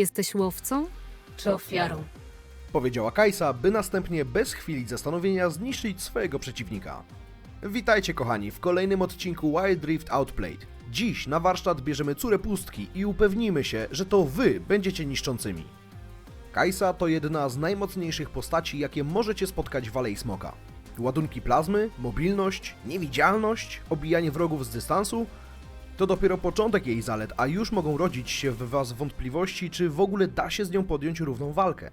Jesteś łowcą? czy ofiarą. Powiedziała Kajsa, by następnie bez chwili zastanowienia zniszczyć swojego przeciwnika. Witajcie kochani w kolejnym odcinku Wild Rift Outplayed. Dziś na warsztat bierzemy córę pustki i upewnimy się, że to wy będziecie niszczącymi. Kajsa to jedna z najmocniejszych postaci, jakie możecie spotkać w Alei Smoka. Ładunki plazmy, mobilność, niewidzialność, obijanie wrogów z dystansu to dopiero początek jej zalet, a już mogą rodzić się w was wątpliwości, czy w ogóle da się z nią podjąć równą walkę.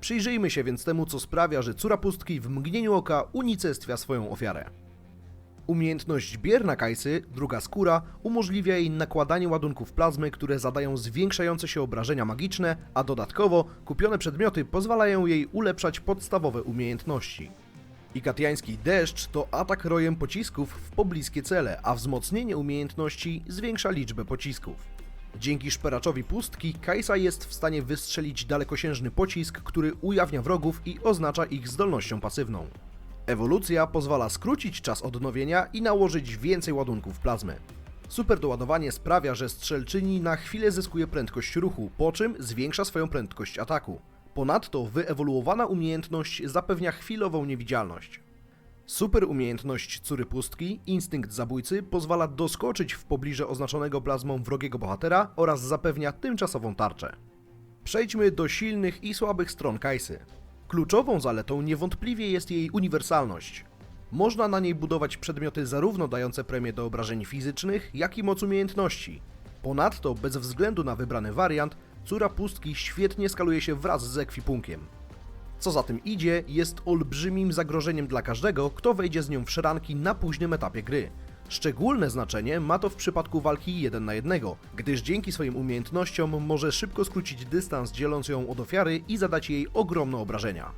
Przyjrzyjmy się więc temu, co sprawia, że córa pustki w mgnieniu oka unicestwia swoją ofiarę. Umiejętność bierna Kajsy, druga skóra, umożliwia jej nakładanie ładunków plazmy, które zadają zwiększające się obrażenia magiczne, a dodatkowo kupione przedmioty pozwalają jej ulepszać podstawowe umiejętności. Ikatiański deszcz to atak rojem pocisków w pobliskie cele, a wzmocnienie umiejętności zwiększa liczbę pocisków. Dzięki szperaczowi pustki, Kajsa jest w stanie wystrzelić dalekosiężny pocisk, który ujawnia wrogów i oznacza ich zdolnością pasywną. Ewolucja pozwala skrócić czas odnowienia i nałożyć więcej ładunków plazmy. Super doładowanie sprawia, że strzelczyni na chwilę zyskuje prędkość ruchu, po czym zwiększa swoją prędkość ataku. Ponadto wyewoluowana umiejętność zapewnia chwilową niewidzialność. Super umiejętność córy pustki, instynkt zabójcy, pozwala doskoczyć w pobliże oznaczonego plazmą wrogiego bohatera oraz zapewnia tymczasową tarczę. Przejdźmy do silnych i słabych stron Kajsy. Kluczową zaletą niewątpliwie jest jej uniwersalność. Można na niej budować przedmioty zarówno dające premię do obrażeń fizycznych, jak i moc umiejętności. Ponadto, bez względu na wybrany wariant, córa pustki świetnie skaluje się wraz z ekwipunkiem. Co za tym idzie, jest olbrzymim zagrożeniem dla każdego, kto wejdzie z nią w szeranki na późnym etapie gry. Szczególne znaczenie ma to w przypadku walki 1 na 1, gdyż dzięki swoim umiejętnościom może szybko skrócić dystans dzieląc ją od ofiary i zadać jej ogromne obrażenia.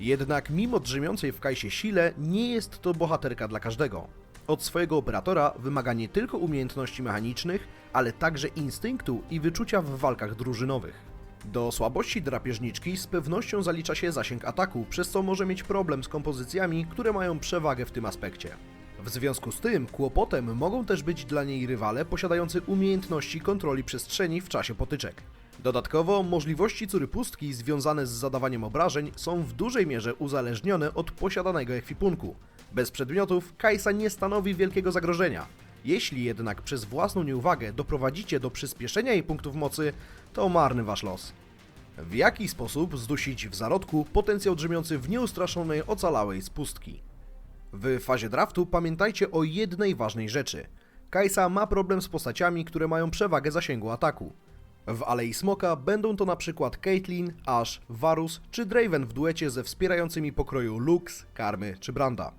Jednak mimo drzemiącej w Kajsie sile, nie jest to bohaterka dla każdego. Od swojego operatora wymaga nie tylko umiejętności mechanicznych, ale także instynktu i wyczucia w walkach drużynowych. Do słabości drapieżniczki z pewnością zalicza się zasięg ataku, przez co może mieć problem z kompozycjami, które mają przewagę w tym aspekcie. W związku z tym kłopotem mogą też być dla niej rywale posiadający umiejętności kontroli przestrzeni w czasie potyczek. Dodatkowo możliwości córy pustki związane z zadawaniem obrażeń są w dużej mierze uzależnione od posiadanego ekwipunku. Bez przedmiotów Kajsa nie stanowi wielkiego zagrożenia. Jeśli jednak przez własną nieuwagę doprowadzicie do przyspieszenia jej punktów mocy, to marny wasz los. W jaki sposób zdusić w zarodku potencjał drzemiący w nieustraszonej ocalałej z pustki? W fazie draftu pamiętajcie o jednej ważnej rzeczy. Kajsa ma problem z postaciami, które mają przewagę zasięgu ataku. W Alei Smoka będą to na przykład Caitlyn, Ash, Varus czy Draven w duecie ze wspierającymi pokroju Lux, Karmy czy Branda.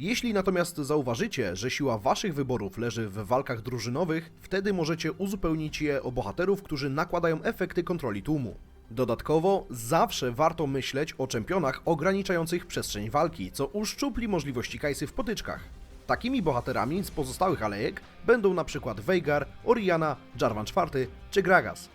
Jeśli natomiast zauważycie, że siła waszych wyborów leży w walkach drużynowych, wtedy możecie uzupełnić je o bohaterów, którzy nakładają efekty kontroli tłumu. Dodatkowo zawsze warto myśleć o czempionach ograniczających przestrzeń walki, co uszczupli możliwości Kajsy w potyczkach. Takimi bohaterami z pozostałych alejek będą przykład Veigar, Oriana, Jarvan IV czy Gragas.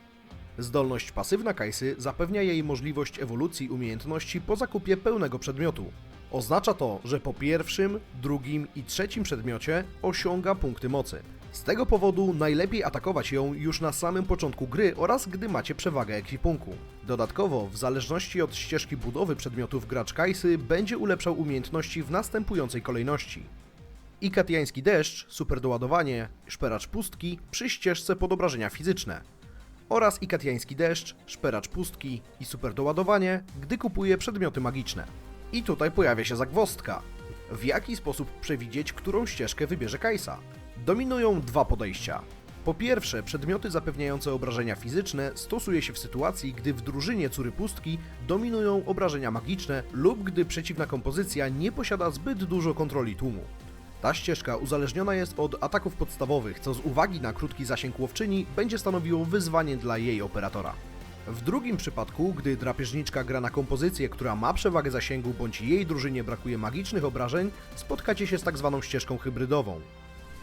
Zdolność pasywna Kajsy zapewnia jej możliwość ewolucji umiejętności po zakupie pełnego przedmiotu. Oznacza to, że po pierwszym, drugim i trzecim przedmiocie osiąga punkty mocy. Z tego powodu najlepiej atakować ją już na samym początku gry oraz gdy macie przewagę ekwipunku. Dodatkowo, w zależności od ścieżki budowy przedmiotów gracz Kajsy będzie ulepszał umiejętności w następującej kolejności. Ikatiański deszcz, super doładowanie, szperacz pustki przy ścieżce pod obrażenia fizyczne oraz Ikatiański deszcz, szperacz pustki i super doładowanie, gdy kupuje przedmioty magiczne. I tutaj pojawia się zagwozdka. W jaki sposób przewidzieć, którą ścieżkę wybierze Kajsa? Dominują dwa podejścia. Po pierwsze, przedmioty zapewniające obrażenia fizyczne stosuje się w sytuacji, gdy w drużynie córy pustki dominują obrażenia magiczne lub gdy przeciwna kompozycja nie posiada zbyt dużo kontroli tłumu. Ta ścieżka uzależniona jest od ataków podstawowych, co z uwagi na krótki zasięg łowczyni będzie stanowiło wyzwanie dla jej operatora. W drugim przypadku, gdy drapieżniczka gra na kompozycję, która ma przewagę zasięgu bądź jej drużynie brakuje magicznych obrażeń, spotkacie się z tak zwaną ścieżką hybrydową.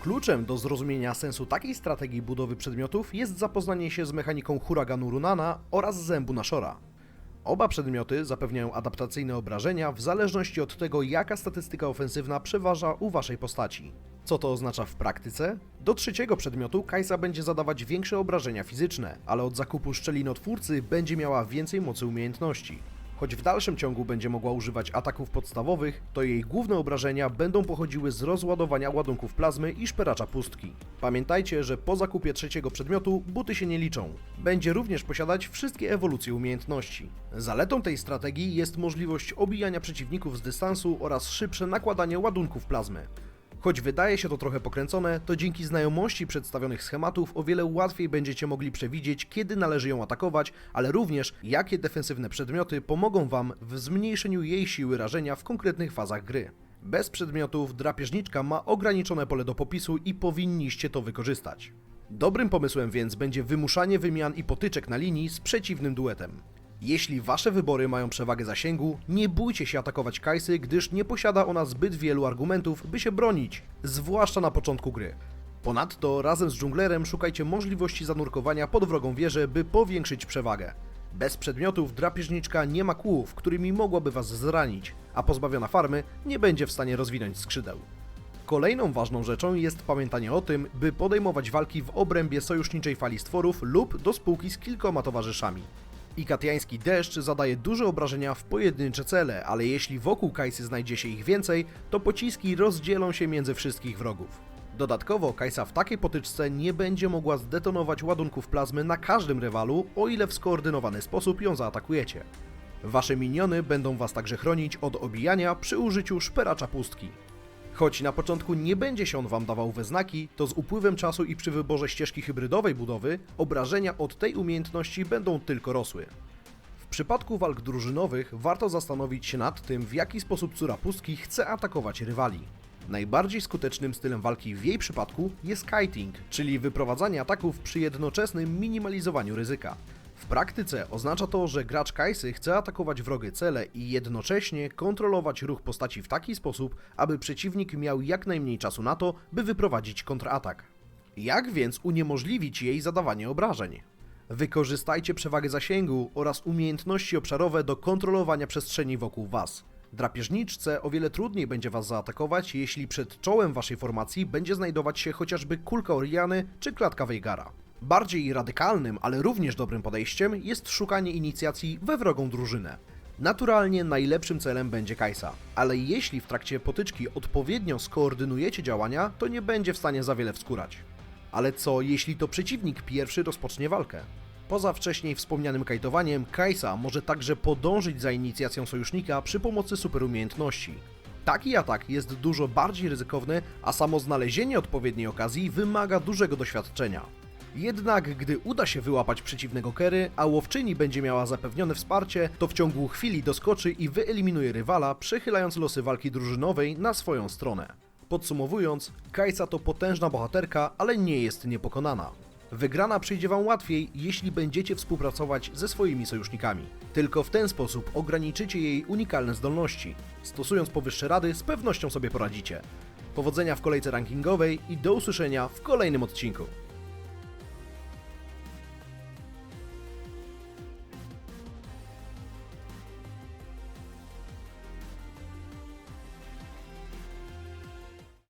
Kluczem do zrozumienia sensu takiej strategii budowy przedmiotów jest zapoznanie się z mechaniką huraganu Runana oraz zębu Nashora. Oba przedmioty zapewniają adaptacyjne obrażenia w zależności od tego, jaka statystyka ofensywna przeważa u waszej postaci. Co to oznacza w praktyce? Do trzeciego przedmiotu Kajsa będzie zadawać większe obrażenia fizyczne, ale od zakupu szczelinotwórcy będzie miała więcej mocy umiejętności. Choć w dalszym ciągu będzie mogła używać ataków podstawowych, to jej główne obrażenia będą pochodziły z rozładowania ładunków plazmy i szperacza pustki. Pamiętajcie, że po zakupie trzeciego przedmiotu buty się nie liczą. Będzie również posiadać wszystkie ewolucje umiejętności. Zaletą tej strategii jest możliwość obijania przeciwników z dystansu oraz szybsze nakładanie ładunków plazmy. Choć wydaje się to trochę pokręcone, to dzięki znajomości przedstawionych schematów o wiele łatwiej będziecie mogli przewidzieć, kiedy należy ją atakować, ale również jakie defensywne przedmioty pomogą Wam w zmniejszeniu jej siły rażenia w konkretnych fazach gry. Bez przedmiotów drapieżniczka ma ograniczone pole do popisu i powinniście to wykorzystać. Dobrym pomysłem więc będzie wymuszanie wymian i potyczek na linii z przeciwnym duetem. Jeśli wasze wybory mają przewagę zasięgu, nie bójcie się atakować Kajsy, gdyż nie posiada ona zbyt wielu argumentów, by się bronić, zwłaszcza na początku gry. Ponadto razem z dżunglerem szukajcie możliwości zanurkowania pod wrogą wieżę, by powiększyć przewagę. Bez przedmiotów drapieżniczka nie ma kłów, którymi mogłaby was zranić, a pozbawiona farmy nie będzie w stanie rozwinąć skrzydeł. Kolejną ważną rzeczą jest pamiętanie o tym, by podejmować walki w obrębie sojuszniczej fali stworów lub do spółki z kilkoma towarzyszami. Ikatiański deszcz zadaje duże obrażenia w pojedyncze cele, ale jeśli wokół Kajsy znajdzie się ich więcej, to pociski rozdzielą się między wszystkich wrogów. Dodatkowo Kajsa w takiej potyczce nie będzie mogła zdetonować ładunków plazmy na każdym rywalu, o ile w skoordynowany sposób ją zaatakujecie. Wasze miniony będą was także chronić od obijania przy użyciu szperacza pustki. Choć na początku nie będzie się on Wam dawał we znaki, to z upływem czasu i przy wyborze ścieżki hybrydowej budowy, obrażenia od tej umiejętności będą tylko rosły. W przypadku walk drużynowych warto zastanowić się nad tym, w jaki sposób córa pustki chce atakować rywali. Najbardziej skutecznym stylem walki w jej przypadku jest kiting, czyli wyprowadzanie ataków przy jednoczesnym minimalizowaniu ryzyka. W praktyce oznacza to, że gracz Kajsy chce atakować wrogie cele i jednocześnie kontrolować ruch postaci w taki sposób, aby przeciwnik miał jak najmniej czasu na to, by wyprowadzić kontratak. Jak więc uniemożliwić jej zadawanie obrażeń? Wykorzystajcie przewagę zasięgu oraz umiejętności obszarowe do kontrolowania przestrzeni wokół Was. Drapieżniczce o wiele trudniej będzie Was zaatakować, jeśli przed czołem Waszej formacji będzie znajdować się chociażby kulka Oriany czy klatka Veigara. Bardziej radykalnym, ale również dobrym podejściem jest szukanie inicjacji we wrogą drużynę. Naturalnie najlepszym celem będzie Kajsa, ale jeśli w trakcie potyczki odpowiednio skoordynujecie działania, to nie będzie w stanie za wiele wskórać. Ale co jeśli to przeciwnik pierwszy rozpocznie walkę? Poza wcześniej wspomnianym kajtowaniem, Kajsa może także podążyć za inicjacją sojusznika przy pomocy superumiejętności. Taki atak jest dużo bardziej ryzykowny, a samo znalezienie odpowiedniej okazji wymaga dużego doświadczenia. Jednak gdy uda się wyłapać przeciwnego Kery, a łowczyni będzie miała zapewnione wsparcie, to w ciągu chwili doskoczy i wyeliminuje rywala, przechylając losy walki drużynowej na swoją stronę. Podsumowując, Kajsa to potężna bohaterka, ale nie jest niepokonana. Wygrana przyjdzie Wam łatwiej, jeśli będziecie współpracować ze swoimi sojusznikami. Tylko w ten sposób ograniczycie jej unikalne zdolności. Stosując powyższe rady, z pewnością sobie poradzicie. Powodzenia w kolejce rankingowej i do usłyszenia w kolejnym odcinku.